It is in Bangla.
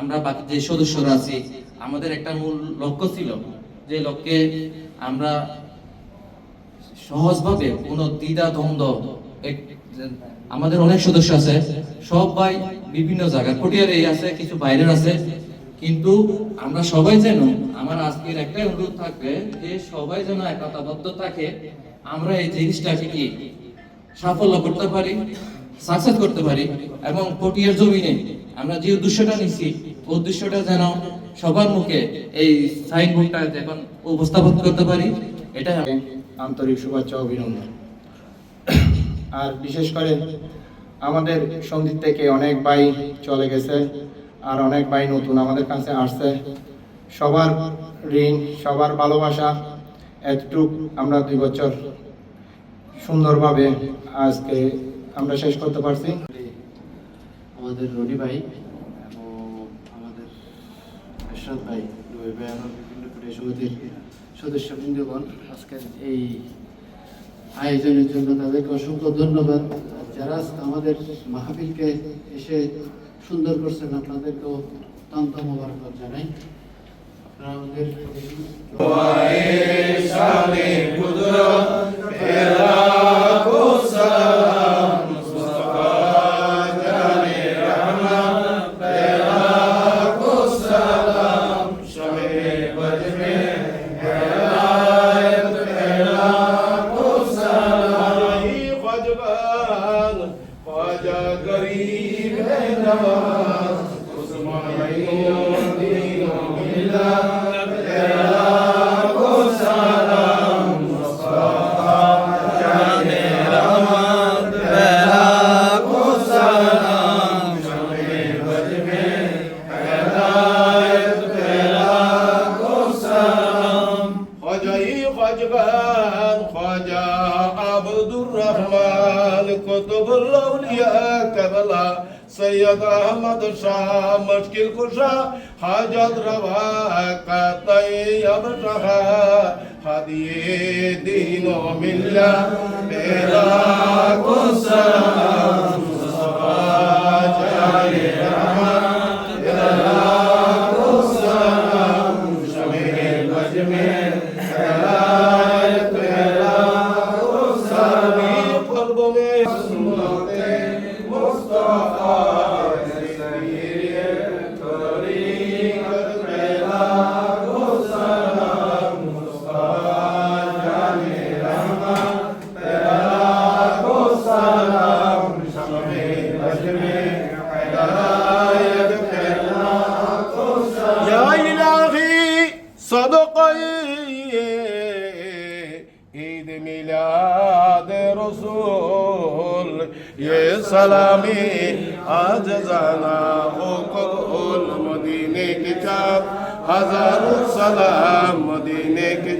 আমরা বাকি যে সদস্যরা আছি, আমাদের একটা মূল লক্ষ্য ছিল যে লক্ষ্যে আমরা সহজভাবে কোনো দ্বিধা, দ্বন্দ্ব আমাদের অনেক সদস্য আছে সবাই বিভিন্ন জায়গায় পটিয়ারে আছে, কিছু বাইরের আছে, কিন্তু আমরা সবাই যেন, আমার আজকের একটাই অনুরোধ থাকবে যে সবাই যেন একতাবদ্ধ থাকে, আমরা এই জিনিসটাকে কি সাফল্য করতে পারি? সাকসেস করতে পারি এবং পটিয়ার জমিনে আমরা যে উদ্দেশ্যটা নিছি উদ্দেশ্যটা যেন সবার মুখে এই সাইনবোর্ডটা যখন উপস্থাপন করতে পারি এটা আন্তরিক শুভেচ্ছা অভিনন্দন। আর বিশেষ করে আমাদের সংগীত থেকে অনেক ভাই চলে গেছে, আর অনেক ভাই নতুন আমাদের কাছে আসছে। সবার ঋণ, সবার ভালোবাসা এতটুক আমরা দুই বছর সুন্দরভাবে আজকে আমরা শেষ করতে পারছি। আমাদের রনি ভাই এবং আমাদের এরশাদ ভাই রবি ভাই আমার বিভিন্ন ক্রীড়া সমিতির সদস্যবৃন্দগণ আজকের এই আয়োজনের জন্য তাদেরকে অসংখ্য ধন্যবাদ। যারা আমাদের মাহফিলকে এসে সুন্দর করছেন আপনাদেরকেও অত্যন্ত মোবারকবাদ জানাই। আপনারা আমাদের ख्वाजा गरीब है नवाज उस्मानियों दीनों मिला فجغان خجا عبد الرحمن قطب الاولياء كبلا سيد احمد شاہ مشکل کشا حاجت روا قطعی اب شاہ حدیے دین و ملہ پیدا صدقي عيد ميلاد رسول يا سلامي আজ জানা ও কবুল মদিনে কি চাপ হাজার সালাম মদিনে কি